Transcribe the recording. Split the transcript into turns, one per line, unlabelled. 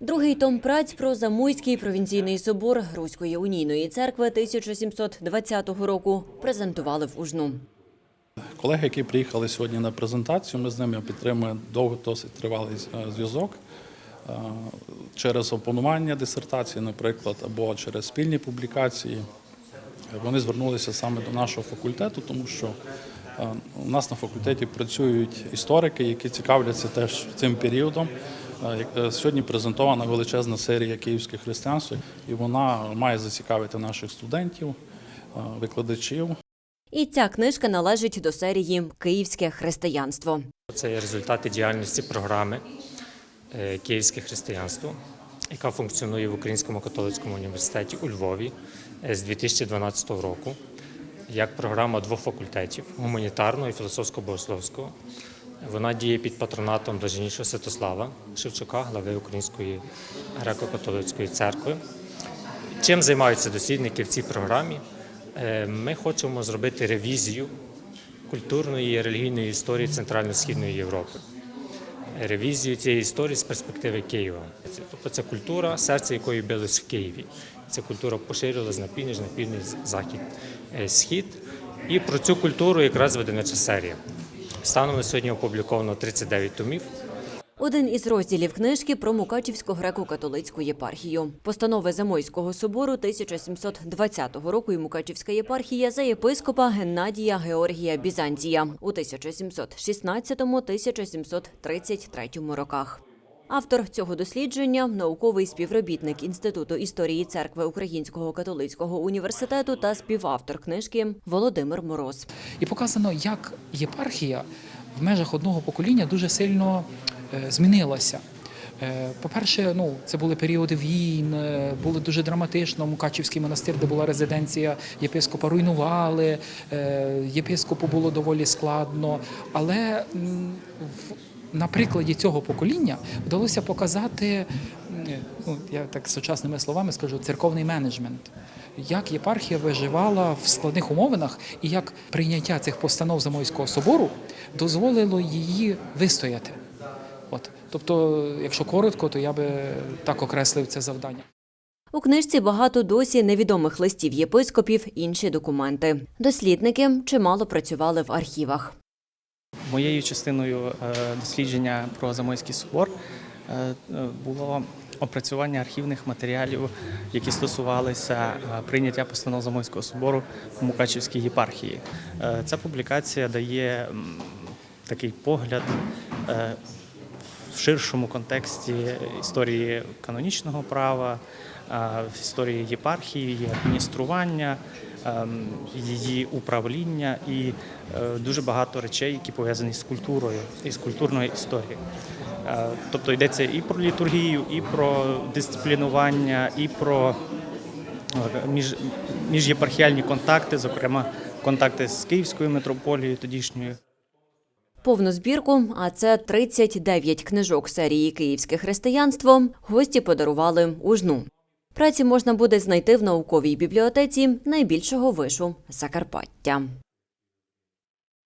Другий том праць про Замойський провінційний собор Руської унійної церкви 1720 року презентували в Ужну.
Колеги, які приїхали сьогодні на презентацію, ми з ними підтримуємо довго досить тривалий е, зв'язок е, через опонування дисертації, наприклад, або через спільні публікації. Вони звернулися саме до нашого факультету, тому що е, у нас на факультеті працюють історики, які цікавляться теж цим періодом. Е, Сьогодні презентована величезна серія київських християнств, і вона має зацікавити наших студентів, е, викладачів.
І ця книжка належить до серії Київське християнство.
Це є результати діяльності програми е, Київське християнство, яка функціонує в Українському католицькому університеті у Львові з 2012 року як програма двох факультетів гуманітарного і філософсько-богословського. Вона діє під патронатом блаженнішого Святослава Шевчука, глави Української греко-католицької церкви. Чим займаються дослідники в цій програмі? Е, Ми хочемо зробити ревізію культурної і релігійної історії Центрально-Східної Європи. Ревізію цієї історії з перспективи Києва. Тобто це культура, серце якої билось в Києві. Ця культура поширилась на північ, на північ, захід, е, схід. І про цю культуру якраз виданиця серія. Станом на сьогодні опубліковано 39 томів.
Один із розділів книжки про Мукачівську греко-католицьку єпархію. Постанови Замойського собору 1720 року і Мукачівська єпархія за єпископа Геннадія Георгія Бізанція у 1716-1733 роках. Автор цього дослідження науковий співробітник Інституту історії церкви Українського католицького університету та співавтор книжки Володимир Мороз.
І показано, як єпархія в межах одного покоління дуже сильно е, змінилася. Е, По-перше, ну це були періоди війн, е, було дуже драматично. Мукачівський монастир, де була резиденція єпископа, руйнували. Єпископу було доволі складно. Але в на прикладі цього покоління вдалося показати, ну я так сучасними словами скажу, церковний менеджмент. Як єпархія виживала в складних умовинах, і як прийняття цих постанов Замойського собору дозволило її вистояти. От, тобто, якщо коротко, то я би так окреслив це завдання.
У книжці багато досі невідомих листів єпископів, інші документи. Дослідники чимало працювали в архівах.
Моєю частиною е, дослідження про Замойський собор е, було опрацювання архівних матеріалів, які стосувалися е, прийняття постанов Замойського собору в Мукачівській єпархії. Ця публікація дає такий погляд в ширшому контексті історії канонічного права, історії єпархії, адміністрування, її управління і е, дуже багато речей, які пов'язані з культурою і з культурною історією. Е, Тобто йдеться і про літургію, і про дисциплінування, і про е, між, міжєпархіальні контакти, зокрема контакти з Київською митрополією тодішньою.
Повну збірку, а це 39 книжок серії Київське християнство. Гості подарували ужну. Праці можна буде знайти в науковій бібліотеці найбільшого вишу Закарпаття.